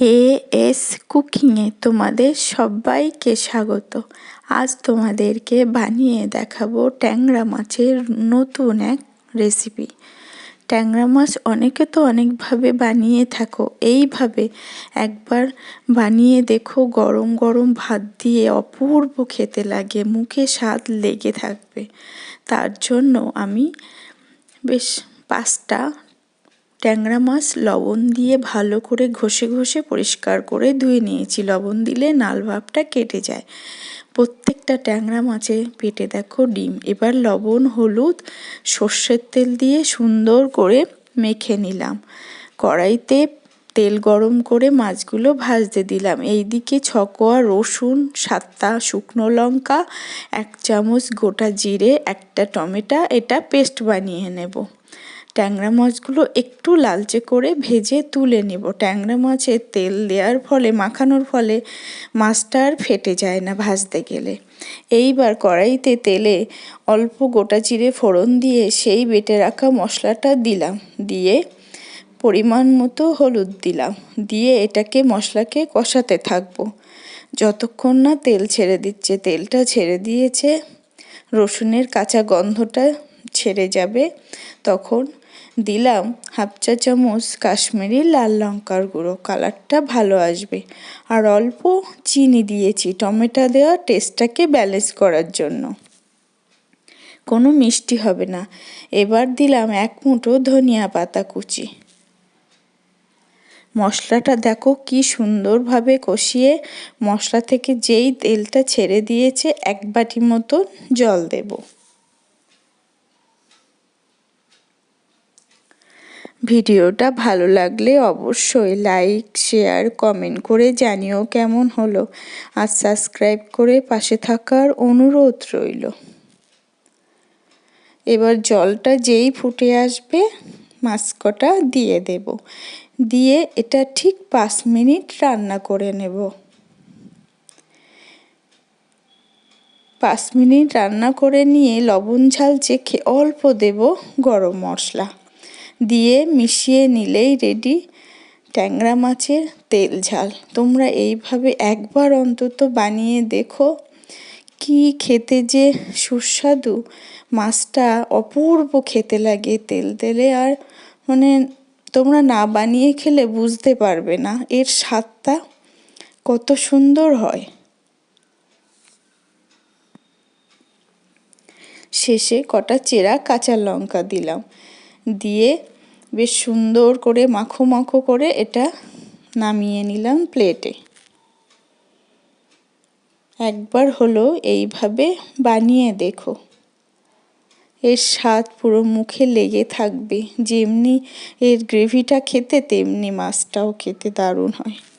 A S কুকিংয়ে তোমাদের সবাইকে স্বাগত। আজ তোমাদেরকে বানিয়ে দেখাবো ট্যাংরা মাছের নতুন এক রেসিপি ট্যাংরা মাছ অনেকে তো অনেকভাবে বানিয়ে থাকো, এইভাবে একবার বানিয়ে দেখো গরম গরম ভাত দিয়ে অপূর্ব খেতে লাগে, মুখে স্বাদ লেগে থাকবে। তার জন্য আমি বেশ পাঁচটা ট্যাংরা মাছ লবণ দিয়ে ভালো করে ঘষে ঘষে পরিষ্কার করে ধুয়ে নিয়েছি। লবণ দিলে নাল ভাবটা কেটে যায়। প্রত্যেকটা ট্যাংরা মাছে পেটে দেখো ডিম। এবার লবণ, হলুদ, সর্ষের তেল দিয়ে সুন্দর করে মেখে নিলাম। কড়াইতে তেল গরম করে মাছগুলো ভাজতে দিলাম। এইদিকে ছকোয়া, রসুন, সাতটা শুকনো লঙ্কা, এক চামচ গোটা জিরে, একটা টমেটো, এটা পেস্ট বানিয়ে নেব। ট্যাংরা মাছগুলো একটু লালচে করে ভেজে তুলে নেব। ট্যাংরা মাছের তেল দেওয়ার ফলে, মাখানোর ফলে মাছটা আর ফেটে যায় না ভাজতে গেলে। এইবার কড়াইতে তেলে অল্প গোটা চিড়ে ফোড়ন দিয়ে সেই বেটে রাখা মশলাটা দিলাম। দিয়ে পরিমাণ মতো হলুদ দিলাম। দিয়ে এটাকে মশলাকে কষাতে থাকব। যতক্ষণ না তেল ছেড়ে দিচ্ছে, তেলটা ছেড়ে দিয়েছে, রসুনের কাঁচা গন্ধটা ছেড়ে যাবে, তখন দিলাম হাফ চা চামচ কাশ্মীরি লাল লঙ্কার গুঁড়ো, কালারটা ভালো আসবে। আর অল্প চিনি দিয়েছি টমেটো দেওয়া টেস্টটাকে ব্যালেন্স করার জন্য। কোনো মিষ্টি হবে না। এবার দিলাম এক মুঠো ধনিয়া পাতা কুচি। মশলাটা দেখো কি সুন্দরভাবে কষিয়ে মশলা থেকে যেই তেলটা ছেড়ে দিয়েছে, এক বাটি মতো জল দেবো। ভিডিওটা ভালো লাগলে অবশ্যই লাইক, শেয়ার, কমেন্ট করে জানিও কেমন হলো আর সাবস্ক্রাইব করে পাশে থাকার অনুরোধ রইল। এবার জলটা যেই ফুটে আসবে, মাস্কটা দিয়ে দেব। দিয়ে এটা ঠিক পাঁচ মিনিট রান্না করে নেব। পাঁচ মিনিট রান্না করে নিয়ে লবণ ঝাল চেখে অল্প দেব গরম মশলা। দিয়ে মিশিয়ে নিলেই রেডি ট্যাংরা মাছের তেল ঝাল। তোমরা এইভাবে একবার অন্তত বানিয়ে দেখো কি খেতে যে সুস্বাদু। মাছটা অপূর্ব খেতে লাগে তেল তেলে আর মানে তোমরা না বানিয়ে খেলে বুঝতে পারবে না। এর স্বাদটা কত সুন্দর হয়। শেষে কটা চেরা কাঁচা লঙ্কা দিলাম। দিয়ে বেশ সুন্দর করে মাখো মাখো করে এটা নামিয়ে নিলাম প্লেটে। একবার হলো এইভাবে বানিয়ে দেখো। এর স্বাদ পুরো মুখে লেগে থাকবে। যেমনি এর গ্রেভিটা খেতে, তেমনি মাছটাও খেতে দারুণ হয়।